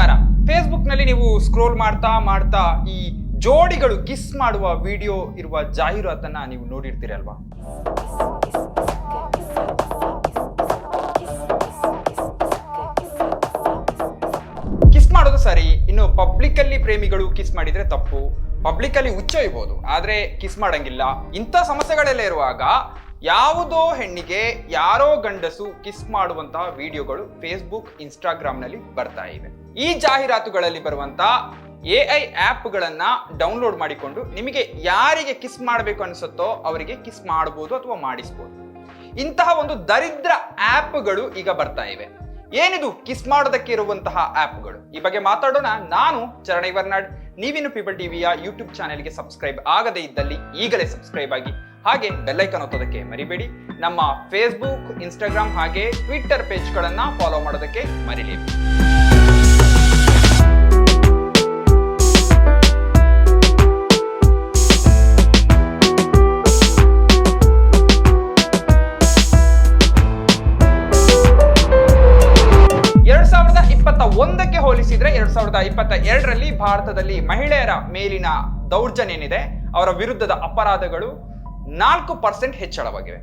ನಮಸ್ಕಾರ. ಫೇಸ್ಬುಕ್ನಲ್ಲಿ ನೀವು ಸ್ಕ್ರೋಲ್ ಮಾಡ್ತಾ ಮಾಡ್ತಾ ಈ ಜೋಡಿಗಳು ಕಿಸ್ ಮಾಡುವ ವಿಡಿಯೋ ಇರುವ ಜಾಹೀರಾತನ್ನ ನೀವು ನೋಡಿರ್ತೀರಲ್ವಾ ಕಿಸ್ ಮಾಡೋದು ಸರಿ, ಇನ್ನು ಪಬ್ಲಿಕ್ ಅಲ್ಲಿ ಪ್ರೇಮಿಗಳು ಕಿಸ್ ಮಾಡಿದ್ರೆ ತಪ್ಪು ಪಬ್ಲಿಕ್ ಅಲ್ಲಿ ಹುಚ್ಚೊಯ್ಬೋದು. ಆದ್ರೆ ಕಿಸ್ ಮಾಡಂಗಿಲ್ಲ. ಇಂಥ ಸಮಸ್ಯೆಗಳೆಲ್ಲ ಇರುವಾಗ ಯಾವುದೋ ಹೆಣ್ಣಿಗೆ ಯಾರೋ ಗಂಡಸು ಕಿಸ್ ಮಾಡುವಂತಹ ವಿಡಿಯೋಗಳು ಫೇಸ್ಬುಕ್ ಇನ್ಸ್ಟಾಗ್ರಾಮ್ನಲ್ಲಿ ಬರ್ತಾ ಇವೆ. ಈ ಜಾಹೀರಾತುಗಳಲ್ಲಿ ಬರುವಂತ ಎ ಐ ಗಳನ್ನ ಡೌನ್ಲೋಡ್ ಮಾಡಿಕೊಂಡು ನಿಮಗೆ ಯಾರಿಗೆ ಕಿಸ್ ಮಾಡಬೇಕು ಅನಿಸುತ್ತೋ ಅವರಿಗೆ ಕಿಸ್ ಮಾಡಬಹುದು ಅಥವಾ ಮಾಡಿಸ್ಬೋದು. ಇಂತಹ ಒಂದು ದರಿದ್ರ ಆ್ಯಪ್ಗಳು ಈಗ ಬರ್ತಾ ಇವೆ. ಏನಿದು? ಕಿಸ್ ಮಾಡೋದಕ್ಕೆ ಇರುವಂತಹ ಆ್ಯಪ್ಗಳು ಈ ಬಗ್ಗೆ ಮಾತಾಡೋಣ. ನಾನು ಚರಣೈ ವರ್ನಾಡ್. ನೀವಿನ್ನು ಪೀಪಲ್ ಟಿವಿಯ ಯೂಟ್ಯೂಬ್ ಚಾನೆಲ್ಗೆ ಸಬ್ಸ್ಕ್ರೈಬ್ ಆಗದೇ ಇದ್ದಲ್ಲಿ ಈಗಲೇ ಸಬ್ಸ್ಕ್ರೈಬ್ ಆಗಿ ಹಾಗೆ ಬೆಲ್ಲೈಕನ್ ಒತ್ತೋದಕ್ಕೆ ಮರಿಬೇಡಿ. ನಮ್ಮ ಫೇಸ್ಬುಕ್, ಇನ್ಸ್ಟಾಗ್ರಾಮ್ ಹಾಗೆ ಟ್ವಿಟ್ಟರ್ ಪೇಜ್ಗಳನ್ನ ಫಾಲೋ ಮಾಡೋದಕ್ಕೆ ಮರಿಲೇಬೇಕು ಸಾವಿರದ ಇಪ್ಪತ್ತ ಎರಡರಲ್ಲಿ ಭಾರತದಲ್ಲಿ ಮಹಿಳೆಯರ ಮೇಲಿನ ದೌರ್ಜನ್ಯ ಏನಿದೆ ಅವರ ವಿರುದ್ಧದ ಅಪರಾಧಗಳು ನಾಲ್ಕು ಪರ್ಸೆಂಟ್ ಹೆಚ್ಚಳವಾಗಿವೆ.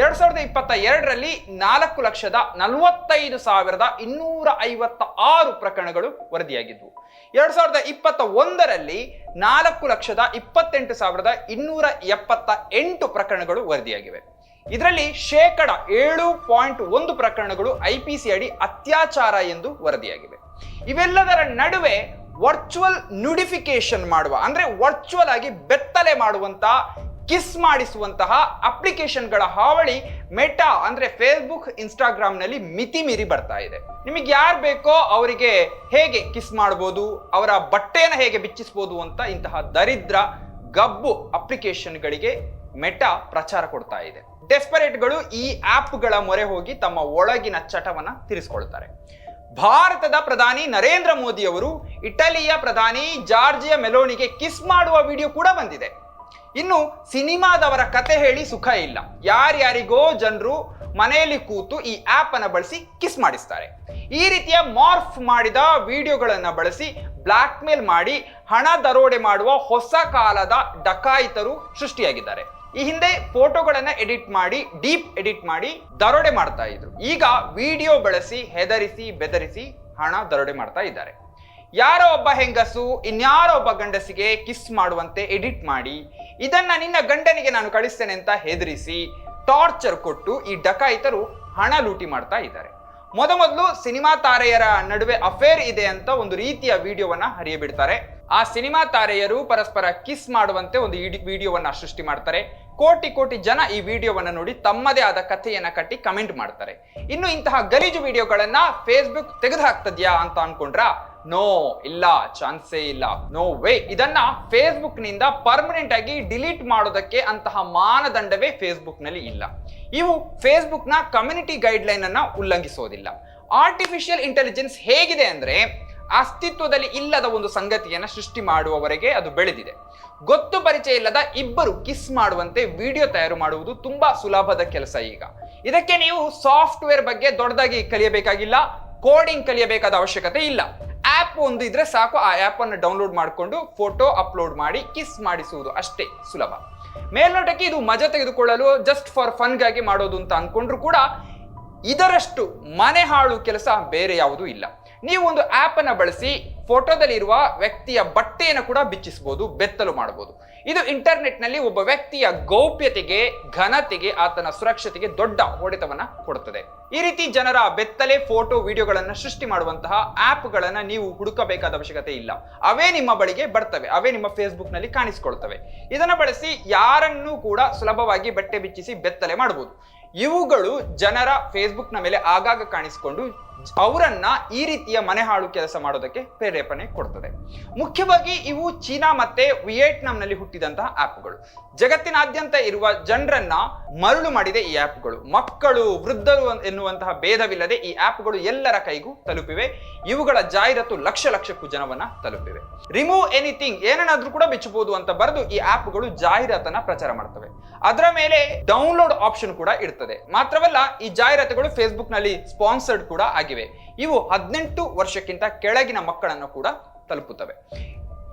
ಎರಡ್ ಸಾವಿರದ ಇಪ್ಪತ್ತ ಎರಡರಲ್ಲಿ ನಾಲ್ಕು ಲಕ್ಷದ ನಲವತ್ತೈದು ಸಾವಿರದ ಇನ್ನೂರ ಐವತ್ತ ಆರು ಪ್ರಕರಣಗಳು ವರದಿಯಾಗಿದ್ವು. ಎರಡ್ ಸಾವಿರದ ಇಪ್ಪತ್ತ ಒಂದರಲ್ಲಿ ನಾಲ್ಕು ಲಕ್ಷದ ಇಪ್ಪತ್ತೆಂಟು ಸಾವಿರದ ಇನ್ನೂರ ಎಪ್ಪತ್ತ ಎಂಟು ಪ್ರಕರಣಗಳು ವರದಿಯಾಗಿವೆ. ಇದರಲ್ಲಿ ಶೇಕಡ ಏಳು ಪಾಯಿಂಟ್ ಒಂದು ಪ್ರಕರಣಗಳು ಐ ಪಿ ಸಿ ಅಡಿ ಅತ್ಯಾಚಾರ ಎಂದು ವರದಿಯಾಗಿವೆ. ಇವೆಲ್ಲದರ ನಡುವೆ ವರ್ಚುವಲ್ ನುಡಿಫಿಕೇಶನ್ ಮಾಡುವ, ಅಂದ್ರೆ ವರ್ಚುವಲ್ ಆಗಿ ಬೆತ್ತಲೆ ಮಾಡುವಂತ ಕಿಸ್ ಮಾಡಿಸುವಂತಹ ಅಪ್ಲಿಕೇಶನ್ಗಳ ಹಾವಳಿ ಮೆಟಾ ಅಂದ್ರೆ ಫೇಸ್ಬುಕ್ ಇನ್ಸ್ಟಾಗ್ರಾಮ್ನಲ್ಲಿ ಮಿತಿ ಮೀರಿ ಬರ್ತಾ ಇದೆ. ನಿಮಗೆ ಯಾರು ಬೇಕೋ ಅವರಿಗೆ ಹೇಗೆ ಕಿಸ್ ಮಾಡಬಹುದು ಅವರ ಬಟ್ಟೆಯನ್ನು ಹೇಗೆ ಬಿಚ್ಚಿಸಬಹುದು ಅಂತ ಇಂತಹ ದರಿದ್ರ, ಗಬ್ಬು ಅಪ್ಲಿಕೇಶನ್ಗಳಿಗೆ ಮೆಟಾ ಪ್ರಚಾರ ಕೊಡ್ತಾ ಇದೆ. ಡೆಸ್ಪರೇಟ್ಗಳು ಈ ಆಪ್ಗಳ ಮೊರೆ ಹೋಗಿ ತಮ್ಮ ಒಳಗಿನ ಚಟವನ್ನ ತೀರಿಸಿಕೊಳ್ತಾರೆ. ಭಾರತದ ಪ್ರಧಾನಿ ನರೇಂದ್ರ ಮೋದಿ ಅವರು ಇಟಲಿಯ ಪ್ರಧಾನಿ ಜಾರ್ಜಿಯ ಮೆಲೋನಿಗೆ ಕಿಸ್ ಮಾಡುವ ವಿಡಿಯೋ ಕೂಡ ಬಂದಿದೆ. ಇನ್ನು ಸಿನಿಮಾದವರ ಕತೆ ಹೇಳಿ ಸುಖ ಇಲ್ಲ. ಯಾರ್ಯಾರಿಗೋ ಜನರು ಮನೆಯಲ್ಲಿ ಕೂತು ಈ ಆಪ್ ಅನ್ನ ಬಳಸಿ ಕಿಸ್ ಮಾಡಿಸ್ತಾರೆ. ಈ ರೀತಿಯ ಮಾರ್ಫ್ ಮಾಡಿದ ವಿಡಿಯೋಗಳನ್ನು ಬಳಸಿ ಬ್ಲಾಕ್ ಮೇಲ್ ಮಾಡಿ ಹಣ ದರೋಡೆ ಮಾಡುವ ಹೊಸ ಕಾಲದ ಡಕಾಯಿತರು ಸೃಷ್ಟಿಯಾಗಿದ್ದಾರೆ. ಈ ಹಿಂದೆ ಫೋಟೋಗಳನ್ನ ಎಡಿಟ್ ಮಾಡಿ ಡೀಪ್ ಎಡಿಟ್ ಮಾಡಿ ದರೋಡೆ ಮಾಡ್ತಾ ಇದ್ರು. ಈಗ ವಿಡಿಯೋ ಬಳಸಿ, ಹೆದರಿಸಿ, ಬೆದರಿಸಿ ಹಣ ದರೋಡೆ ಮಾಡ್ತಾ ಇದ್ದಾರೆ. ಯಾರೋ ಒಬ್ಬ ಹೆಂಗಸು, ಇನ್ಯಾರೋ ಒಬ್ಬ ಗಂಡಸಿಗೆ ಕಿಸ್ ಮಾಡುವಂತೆ ಎಡಿಟ್ ಮಾಡಿ ಇದನ್ನ ನಿನ್ನ ಗಂಡನಿಗೆ ನಾನು ಕಳಿಸ್ತೇನೆ ಅಂತ ಹೆದರಿಸಿ ಟಾರ್ಚರ್ ಕೊಟ್ಟು ಈ ಡಕಾಯಿತರು ಹಣ ಲೂಟಿ ಮಾಡ್ತಾ ಇದ್ದಾರೆ. ಮೊದಮೊದಲು ಸಿನಿಮಾ ತಾರೆಯರ ನಡುವೆ ಅಫೇರ್ ಇದೆ ಅಂತ ಒಂದು ರೀತಿಯ ವಿಡಿಯೋವನ್ನ ಹರಿಯಬಿಡ್ತಾರೆ. ಆ ಸಿನಿಮಾ ತಾರೆಯರು ಪರಸ್ಪರ ಕಿಸ್ ಮಾಡುವಂತೆ ಒಂದು ವಿಡಿಯೋವನ್ನ ಸೃಷ್ಟಿ ಮಾಡ್ತಾರೆ. ಕೋಟಿ ಕೋಟಿ ಜನ ಈ ವಿಡಿಯೋವನ್ನ ನೋಡಿ ತಮ್ಮದೇ ಆದ ಕಥೆಯನ್ನ ಕಟ್ಟಿ ಕಮೆಂಟ್ ಮಾಡ್ತಾರೆ. ಇನ್ನು ಇಂತಹ ಗಲೀಜು ವಿಡಿಯೋಗಳನ್ನ ಫೇಸ್ಬುಕ್ ತೆಗೆದು ಹಾಕ್ತದ್ಯಾ ಅಂತ ಅನ್ಕೊಂಡ್ರ? ನೋ ಇಲ್ಲ, ಚಾನ್ಸೇ ಇಲ್ಲ. No way. ಇದನ್ನ ಫೇಸ್ಬುಕ್ನಿಂದ ಪರ್ಮನೆಂಟ್ ಆಗಿ ಡಿಲೀಟ್ ಮಾಡೋದಕ್ಕೆ ಅಂತಹ ಮಾನದಂಡವೇ ಫೇಸ್ಬುಕ್ನಲ್ಲಿ ಇಲ್ಲ. ಇವು ಫೇಸ್ಬುಕ್ನ ಕಮ್ಯುನಿಟಿ ಗೈಡ್ ಲೈನ್ ಅನ್ನ ಉಲ್ಲಂಘಿಸೋದಿಲ್ಲ. ಆರ್ಟಿಫಿಷಿಯಲ್ ಇಂಟೆಲಿಜೆನ್ಸ್ ಹೇಗಿದೆ ಅಂದ್ರೆ ಅಸ್ತಿತ್ವದಲ್ಲಿ ಇಲ್ಲದ ಒಂದು ಸಂಗತಿಯನ್ನ ಸೃಷ್ಟಿ ಮಾಡುವವರೆಗೆ ಅದು ಬೆಳೆದಿದೆ. ಗೊತ್ತು ಪರಿಚಯ ಇಲ್ಲದ ಇಬ್ಬರು ಕಿಸ್ ಮಾಡುವಂತೆ ವಿಡಿಯೋ ತಯಾರು ಮಾಡುವುದು ತುಂಬಾ ಸುಲಭದ ಕೆಲಸ ಈಗ. ಇದಕ್ಕೆ ನೀವು ಸಾಫ್ಟ್ವೇರ್ ಬಗ್ಗೆ ದೊಡ್ಡದಾಗಿ ಕಲಿಯಬೇಕಾಗಿಲ್ಲ, ಕೋಡಿಂಗ್ ಕಲಿಯಬೇಕಾದ ಅವಶ್ಯಕತೆ ಇಲ್ಲ. ಆಪ್ ಒಂದು ಇದ್ರೆ ಸಾಕು. ಆ ಆಪ್ ಅನ್ನು ಡೌನ್ಲೋಡ್ ಮಾಡಿಕೊಂಡು ಫೋಟೋ ಅಪ್ಲೋಡ್ ಮಾಡಿ ಕಿಸ್ ಮಾಡಿಸುವುದು ಅಷ್ಟೇ ಸುಲಭ. ಮೇಲ್ನೋಟಕ್ಕೆ ಇದು ಮಜಾ ತೆಗೆದುಕೊಳ್ಳಲು ಜಸ್ಟ್ ಫಾರ್ ಫನ್ಗಾಗಿ ಮಾಡೋದು ಅಂತ ಅನ್ಕೊಂಡ್ರು ಕೂಡ ಇದರಷ್ಟು ಮನೆ ಹಾಳು ಕೆಲಸ ಬೇರೆ ಯಾವುದೂ ಇಲ್ಲ. ನೀವು ಒಂದು ಆಪ್ ಅನ್ನ ಬಳಸಿ ಫೋಟೋದಲ್ಲಿರುವ ವ್ಯಕ್ತಿಯ ಬಟ್ಟೆಯನ್ನು ಕೂಡ ಬಿಚ್ಚಿಸಬಹುದು ಬೆತ್ತಲು ಮಾಡಬಹುದು ಇದು ಇಂಟರ್ನೆಟ್ನಲ್ಲಿ ಒಬ್ಬ ವ್ಯಕ್ತಿಯ ಗೌಪ್ಯತೆಗೆ, ಘನತೆಗೆ, ಆತನ ಸುರಕ್ಷತೆಗೆ ದೊಡ್ಡ ಹೊಡೆತವನ್ನು ಕೊಡುತ್ತದೆ. ಈ ರೀತಿ ಜನರ ಬೆತ್ತಲೆ, ಫೋಟೋ, ವಿಡಿಯೋಗಳನ್ನು ಸೃಷ್ಟಿ ಮಾಡುವಂತಹ ಆ್ಯಪ್ಗಳನ್ನು ನೀವು ಹುಡುಕಬೇಕಾದ ಅವಶ್ಯಕತೆ ಇಲ್ಲ. ಅವೇ ನಿಮ್ಮ ಬಳಿಗೆ ಬರ್ತವೆ, ಅವೇ ನಿಮ್ಮ ಫೇಸ್ಬುಕ್ನಲ್ಲಿ ಕಾಣಿಸಿಕೊಳ್ತವೆ. ಇದನ್ನು ಬಳಸಿ ಯಾರನ್ನೂ ಕೂಡ ಸುಲಭವಾಗಿ ಬಟ್ಟೆ ಬಿಚ್ಚಿಸಿ ಬೆತ್ತಲೆ ಮಾಡಬಹುದು ಇವುಗಳು ಜನರ ಫೇಸ್ಬುಕ್ನ ಮೇಲೆ ಆಗಾಗ ಕಾಣಿಸಿಕೊಂಡು ಅವರನ್ನ ಈ ರೀತಿಯ ಮನೆ ಹಾಳು ಕೆಲಸ ಮಾಡೋದಕ್ಕೆ ಪ್ರೇರೇಪಣೆ ಕೊಡ್ತದೆ. ಮುಖ್ಯವಾಗಿ ಇವು ಚೀನಾ ಮತ್ತೆ ವಿಯೆಟ್ನಾಂನಲ್ಲಿ ಹುಟ್ಟಿದಂತಹ ಆಪ್ಗಳು ಜಗತ್ತಿನಾದ್ಯಂತ ಇರುವ ಜನರನ್ನ ಮರಳು ಮಾಡಿದೆ ಈ ಆಪ್ಗಳು ಮಕ್ಕಳು, ವೃದ್ಧರು ಎನ್ನುವಂತಹ ಭೇದವಿಲ್ಲದೆ ಈ ಆಪ್ಗಳು ಎಲ್ಲರ ಕೈಗೂ ತಲುಪಿವೆ. ಇವುಗಳ ಜಾಹೀರಾತು ಲಕ್ಷ ಲಕ್ಷಕ್ಕೂ ಜನವನ್ನ ತಲುಪಿವೆ. ರಿಮೂವ್ ಎನಿಥಿಂಗ್ ಏನನ್ನಾದ್ರೂ ಕೂಡ ಬಿಚ್ಚಬಹುದು ಅಂತ ಬರೆದು ಈ ಆಪ್ಗಳು ಜಾಹೀರಾತನ್ನ ಪ್ರಚಾರ ಮಾಡ್ತವೆ. ಅದರ ಮೇಲೆ ಡೌನ್ಲೋಡ್ ಆಪ್ಷನ್ ಕೂಡ ಇರ್ತದೆ. ಮಾತ್ರವಲ್ಲ ಈ ಜಾಹೀರಾತುಗಳು ಫೇಸ್ಬುಕ್ನಲ್ಲಿ ಸ್ಪಾನ್ಸರ್ಡ್ ಕೂಡ ಆಗಿವೆ ಆಗಿವೆ ಇವು ಹದಿನೆಂಟು ವರ್ಷಕ್ಕಿಂತ ಕೆಳಗಿನ ಮಕ್ಕಳನ್ನು ಕೂಡ ತಲುಪುತ್ತವೆ.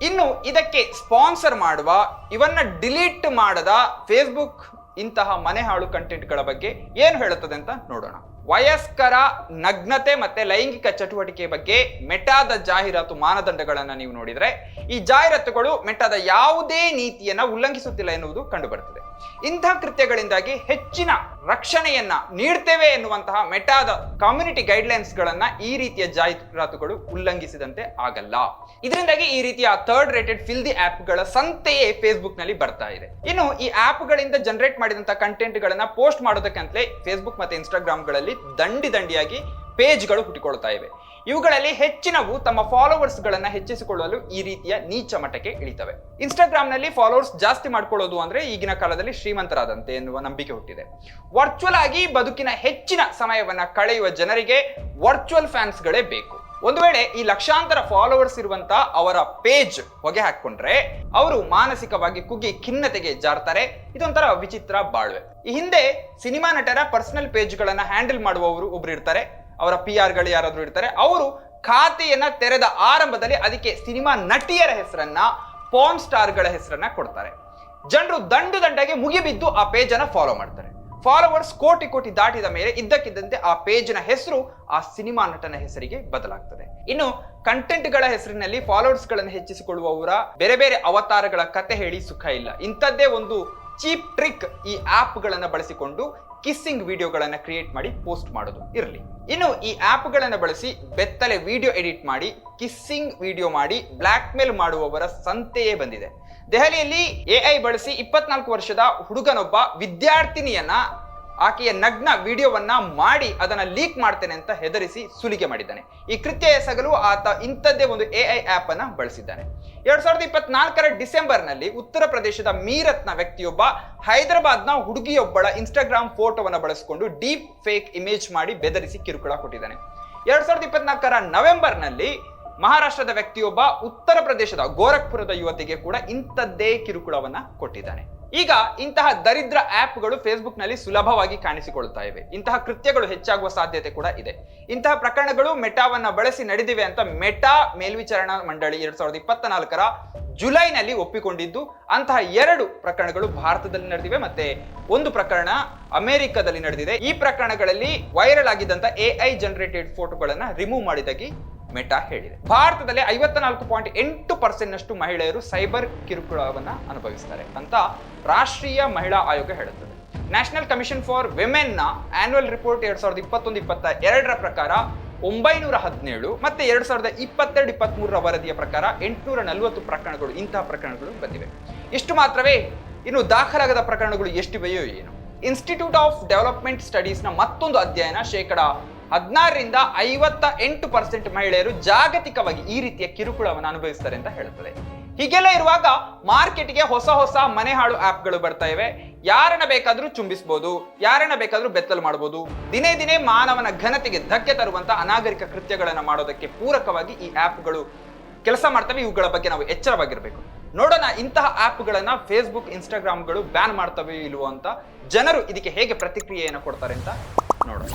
ಇನ್ನು ಇದಕ್ಕೆ ಸ್ಪಾನ್ಸರ್ ಮಾಡುವ, ಇವನ್ನ ಡಿಲೀಟ್ ಮಾಡದ ಫೇಸ್ಬುಕ್ ಇಂತಹ ಮನೆ ಹಾಳು ಕಂಟೆಂಟ್ಗಳ ಬಗ್ಗೆ ಏನು ಹೇಳುತ್ತದೆ ಅಂತ ನೋಡೋಣ. ವಯಸ್ಕರ ನಗ್ನತೆ ಮತ್ತೆ ಲೈಂಗಿಕ ಚಟುವಟಿಕೆ ಬಗ್ಗೆ ಮೆಟಾದ ಜಾಹೀರಾತು ಮಾನದಂಡಗಳನ್ನ ನೀವು ನೋಡಿದ್ರೆ, ಈ ಜಾಹೀರಾತುಗಳು ಮೆಟಾದ ಯಾವುದೇ ನೀತಿಯನ್ನ ಉಲ್ಲಂಘಿಸುತ್ತಿಲ್ಲ ಎನ್ನುವುದು ಕಂಡುಬರುತ್ತದೆ ಇಂತಹ ಕೃತ್ಯಗಳಿಂದಾಗಿ ಹೆಚ್ಚಿನ ರಕ್ಷಣೆಯನ್ನ ನೀಡ್ತೇವೆ ಎನ್ನುವಂತಹ ಮೆಟಾದ ಕಮ್ಯುನಿಟಿ ಗೈಡ್ಲೈನ್ಸ್ ಗಳನ್ನ ಈ ರೀತಿಯ ಜಾಹೀರಾತುಗಳು ಉಲ್ಲಂಘಿಸಿದಂತೆ ಆಗಲ್ಲ. ಇದರಿಂದಾಗಿ ಈ ರೀತಿಯ ಥರ್ಡ್ ರೇಟೆಡ್ ಫಿಲ್ ದಿ ಆಪ್ಗಳ ಸಂತೆಯೇ ಫೇಸ್ಬುಕ್ನಲ್ಲಿ ಬರ್ತಾ ಇದೆ. ಇನ್ನು ಈ ಆಪ್ ಗಳಿಂದ ಜನರೇಟ್ ಮಾಡಿದಂತಹ ಕಂಟೆಂಟ್ ಗಳನ್ನ ಪೋಸ್ಟ್ ಮಾಡೋದಕ್ಕಂತಲೇ ಫೇಸ್ಬುಕ್ ಮತ್ತೆ ಇನ್ಸ್ಟಾಗ್ರಾಮ್ಗಳಲ್ಲಿ ದಂಡಿ ದಂಡಿಯಾಗಿ ಪೇಜ್ಗಳು ಹುಟ್ಟಿಕೊಳ್ತಾ ಇವೆ. ಇವುಗಳಲ್ಲಿ ಹೆಚ್ಚಿನವು ತಮ್ಮ ಫಾಲೋವರ್ಸ್ ಗಳನ್ನ ಹೆಚ್ಚಿಸಿಕೊಳ್ಳಲು ಈ ರೀತಿಯ ನೀಚ ಮಟ್ಟಕ್ಕೆ ಇಳಿತವೆ. ಇನ್ಸ್ಟಾಗ್ರಾಮ್ನಲ್ಲಿ ಫಾಲೋವರ್ಸ್ ಜಾಸ್ತಿ ಮಾಡ್ಕೊಳ್ಳೋದು ಅಂದ್ರೆ ಈಗಿನ ಕಾಲದಲ್ಲಿ ಶ್ರೀಮಂತರಾದಂತೆ ಎನ್ನುವ ನಂಬಿಕೆ ಹುಟ್ಟಿದೆ. ವರ್ಚುವಲ್ ಆಗಿ ಬದುಕಿನ ಹೆಚ್ಚಿನ ಸಮಯವನ್ನ ಕಳೆಯುವ ಜನರಿಗೆ ವರ್ಚುವಲ್ ಫ್ಯಾನ್ಸ್ ಗಳೇ ಬೇಕು. ಒಂದು ವೇಳೆ ಈ ಲಕ್ಷಾಂತರ ಫಾಲೋವರ್ಸ್ ಇರುವಂತ ಅವರ ಪೇಜ್ ಹೊಗೆ ಹಾಕೊಂಡ್ರೆ ಅವರು ಮಾನಸಿಕವಾಗಿ ಕುಗ್ಗಿ ಖಿನ್ನತೆಗೆ ಜಾರ್ತಾರೆ. ಇದೊಂಥರ ವಿಚಿತ್ರ ಬಾಳ್ವೆ. ಈ ಹಿಂದೆ ಸಿನಿಮಾ ನಟರ ಪರ್ಸನಲ್ ಪೇಜ್ ಗಳನ್ನ ಹ್ಯಾಂಡಲ್ ಮಾಡುವವರು ಒಬ್ರು ಇರ್ತಾರೆ. ಅವರ ಪಿ ಗಳು ಯಾರಾದರೂ ಇರ್ತಾರೆ, ಅವರು ಖಾತೆಯನ್ನ ತೆರೆದ ಆರಂಭದಲ್ಲಿ ಅದಕ್ಕೆ ಸಿನಿಮಾ ನಟಿಯರ ಹೆಸರನ್ನ ಪಾನ್ ಸ್ಟಾರ್ಗಳ ಹೆಸರನ್ನ ಕೊಡ್ತಾರೆ. ಜನರು ದಂಡು ದಂಡಾಗಿ ಮುಗಿಬಿದ್ದು ಆ ಪೇಜನ್ನು ಫಾಲೋ ಮಾಡ್ತಾರೆ. ಫಾಲೋವರ್ಸ್ ಕೋಟಿ ಕೋಟಿ ದಾಟಿದ ಮೇಲೆ ಇದ್ದಕ್ಕಿದ್ದಂತೆ ಆ ಪೇಜ್ನ ಹೆಸರು ಆ ಸಿನಿಮಾ ನಟನ ಹೆಸರಿಗೆ ಬದಲಾಗ್ತದೆ. ಇನ್ನು ಕಂಟೆಂಟ್ಗಳ ಹೆಸರಿನಲ್ಲಿ ಫಾಲೋವರ್ಸ್ಗಳನ್ನು ಹೆಚ್ಚಿಸಿಕೊಳ್ಳುವವರ ಬೇರೆ ಬೇರೆ ಅವತಾರಗಳ ಕತೆ ಹೇಳಿ ಸುಖ ಇಲ್ಲ. ಇಂಥದ್ದೇ ಒಂದು ಚೀಪ್ ಟ್ರಿಕ್ ಈ ಗಳನ್ನ ಬಳಸಿಕೊಂಡು ಕಿಸ್ಸಿಂಗ್ ವಿಡಿಯೋಗಳನ್ನು ಕ್ರಿಯೇಟ್ ಮಾಡಿ ಪೋಸ್ಟ್ ಮಾಡೋದು ಇರಲಿ. ಇನ್ನು ಈ ಆ್ಯಪ್ಗಳನ್ನು ಬಳಸಿ ಬೆತ್ತಲೆ ವಿಡಿಯೋ ಎಡಿಟ್ ಮಾಡಿ, ಕಿಸ್ಸಿಂಗ್ ವಿಡಿಯೋ ಮಾಡಿ ಬ್ಲಾಕ್ ಮೇಲ್ ಮಾಡುವವರ ಸಂತೆಯೇ ಬಂದಿದೆ. ದೆಹಲಿಯಲ್ಲಿ ಎಐ ಬಳಸಿ ಇಪ್ಪತ್ನಾಲ್ಕು ವರ್ಷದ ಹುಡುಗನೊಬ್ಬ ವಿದ್ಯಾರ್ಥಿನಿಯನ್ನ ಆಕೆಯ ನಗ್ನ ವಿಡಿಯೋವನ್ನ ಮಾಡಿ ಅದನ್ನ ಲೀಕ್ ಮಾಡ್ತೇನೆ ಅಂತ ಹೆದರಿಸಿ ಸುಲಿಗೆ ಮಾಡಿದ್ದಾನೆ. ಈ ಕೃತ್ಯ ಎಸಗಲು ಆತ ಇಂಥದ್ದೇ ಒಂದು ಎಐ ಆಪ್ ಅನ್ನ ಬಳಸಿದ್ದಾನೆ. ಎರಡ್ ಸಾವಿರದ ಇಪ್ಪತ್ನಾಲ್ಕರ ಡಿಸೆಂಬರ್ನಲ್ಲಿ ಉತ್ತರ ಪ್ರದೇಶದ ಮೀರತ್ನ ವ್ಯಕ್ತಿಯೊಬ್ಬ ಹೈದರಾಬಾದ್ನ ಹುಡುಗಿಯೊಬ್ಬಳ ಇನ್ಸ್ಟಾಗ್ರಾಮ್ ಫೋಟೋವನ್ನು ಬಳಸಿಕೊಂಡು ಡೀಪ್ ಫೇಕ್ ಇಮೇಜ್ ಮಾಡಿ ಬೆದರಿಸಿ ಕಿರುಕುಳ ಕೊಟ್ಟಿದ್ದಾನೆ. ಎರಡ್ ಸಾವಿರದ ಇಪ್ಪತ್ನಾಲ್ಕರ ನವೆಂಬರ್ನಲ್ಲಿ ಮಹಾರಾಷ್ಟ್ರದ ವ್ಯಕ್ತಿಯೊಬ್ಬ ಉತ್ತರ ಪ್ರದೇಶದ ಗೋರಖ್ಪುರದ ಯುವತಿಗೆ ಕೂಡ ಇಂಥದ್ದೇ ಕಿರುಕುಳವನ್ನ ಕೊಟ್ಟಿದ್ದಾನೆ. ಈಗ ಇಂತಹ ದರಿದ್ರ ಆಪ್ಗಳು ಫೇಸ್ಬುಕ್ನಲ್ಲಿ ಸುಲಭವಾಗಿ ಕಾಣಿಸಿಕೊಳ್ತಾ ಇವೆ. ಇಂತಹ ಕೃತ್ಯಗಳು ಹೆಚ್ಚಾಗುವ ಸಾಧ್ಯತೆ ಕೂಡ ಇದೆ. ಇಂತಹ ಪ್ರಕರಣಗಳು ಮೆಟಾವನ್ನ ಬಳಸಿ ನಡೆದಿವೆ ಅಂತ ಮೆಟಾ ಮೇಲ್ವಿಚಾರಣಾ ಮಂಡಳಿ ಎರಡ್ ಸಾವಿರದ ಇಪ್ಪತ್ತ ನಾಲ್ಕರ ಜುಲೈನಲ್ಲಿ ಒಪ್ಪಿಕೊಂಡಿದ್ದು, ಅಂತಹ ಎರಡು ಪ್ರಕರಣಗಳು ಭಾರತದಲ್ಲಿ ನಡೆದಿವೆ ಮತ್ತೆ ಒಂದು ಪ್ರಕರಣ ಅಮೆರಿಕದಲ್ಲಿ ನಡೆದಿದೆ. ಈ ಪ್ರಕರಣಗಳಲ್ಲಿ ವೈರಲ್ ಆಗಿದ್ದಂತ ಎಐ ಜನರೇಟೆಡ್ ಫೋಟೋಗಳನ್ನ ರಿಮೂವ್ ಮಾಡಿದಾಗಿ ಮೆಟಾ ಹೇಳಿದೆ. ಭಾರತದಲ್ಲಿ ಐವತ್ತ ನಾಲ್ಕು ಪಾಯಿಂಟ್ ಎಂಟು ಪರ್ಸೆಂಟ್ನಷ್ಟು ಮಹಿಳೆಯರು ಸೈಬರ್ ಕಿರುಕುಳವನ್ನು ಅನುಭವಿಸ್ತಾರೆ ಅಂತ ರಾಷ್ಟ್ರೀಯ ಮಹಿಳಾ ಆಯೋಗ ಹೇಳುತ್ತದೆ. ನ್ಯಾಷನಲ್ ಕಮಿಷನ್ ಫಾರ್ ವಿಮೆನ್ನ ಆನ್ಯುವಲ್ ರಿಪೋರ್ಟ್ ಎರಡ್ ಸಾವಿರದ ಇಪ್ಪತ್ತೊಂದು, ಇಪ್ಪತ್ತ ಎರಡರ ಪ್ರಕಾರ ಒಂಬೈನೂರ ಹದಿನೇಳು ಮತ್ತೆ ಎರಡ್ ಸಾವಿರದ ಇಪ್ಪತ್ತೆರಡು ಇಪ್ಪತ್ತ್ ಮೂರರ ವರದಿಯ ಪ್ರಕಾರ ಎಂಟುನೂರ ನಲವತ್ತು ಪ್ರಕರಣಗಳು, ಇಂತಹ ಪ್ರಕರಣಗಳು ಬಂದಿವೆ. ಇಷ್ಟು ಮಾತ್ರವೇ, ಇನ್ನು ದಾಖಲಾಗದ ಪ್ರಕರಣಗಳು ಎಷ್ಟಿವೆಯೋ ಏನು. ಇನ್ಸ್ಟಿಟ್ಯೂಟ್ ಆಫ್ ಡೆವಲಪ್ಮೆಂಟ್ ಸ್ಟಡೀಸ್ನ ಮತ್ತೊಂದು ಅಧ್ಯಯನ ಶೇಕಡ ಹದಿನಾರರಿಂದ ಐವತ್ತ ಎಂಟು ಪರ್ಸೆಂಟ್ ಮಹಿಳೆಯರು ಜಾಗತಿಕವಾಗಿ ಈ ರೀತಿಯ ಕಿರುಕುಳವನ್ನು ಅನುಭವಿಸ್ತಾರೆ ಅಂತ ಹೇಳುತ್ತದೆ ಹೀಗೆಲ್ಲ ಇರುವಾಗ ಮಾರ್ಕೆಟ್ಗೆ ಹೊಸ ಹೊಸ ಮನೆ ಹಾಳು ಆಪ್ಗಳು ಬರ್ತಾ ಇವೆ. ಯಾರನ್ನ ಬೇಕಾದ್ರೂ ಚುಂಬಿಸಬಹುದು ಯಾರನ್ನ ಬೇಕಾದ್ರೂ ಬೆತ್ತಲು ಮಾಡಬಹುದು ದಿನೇ ದಿನೇ ಮಾನವನ ಘನತೆಗೆ ಧಕ್ಕೆ ತರುವಂತ ಅನಾಗರಿಕ ಕೃತ್ಯಗಳನ್ನು ಮಾಡೋದಕ್ಕೆ ಪೂರಕವಾಗಿ ಈ ಆಪ್ಗಳು ಕೆಲಸ ಮಾಡ್ತವೆ. ಇವುಗಳ ಬಗ್ಗೆ ನಾವು ಎಚ್ಚರವಾಗಿರ್ಬೇಕು. ನೋಡೋಣ, ಇಂತಹ ಆಪ್ಗಳನ್ನ ಫೇಸ್ಬುಕ್ ಇನ್ಸ್ಟಾಗ್ರಾಮ್ಗಳು ಬ್ಯಾನ್ ಮಾಡ್ತವೆ ಇಲ್ವೋ ಅಂತ ಜನರು ಇದಕ್ಕೆ ಹೇಗೆ ಪ್ರತಿಕ್ರಿಯೆಯನ್ನು ಕೊಡ್ತಾರೆ ಅಂತ ನೋಡೋಣ.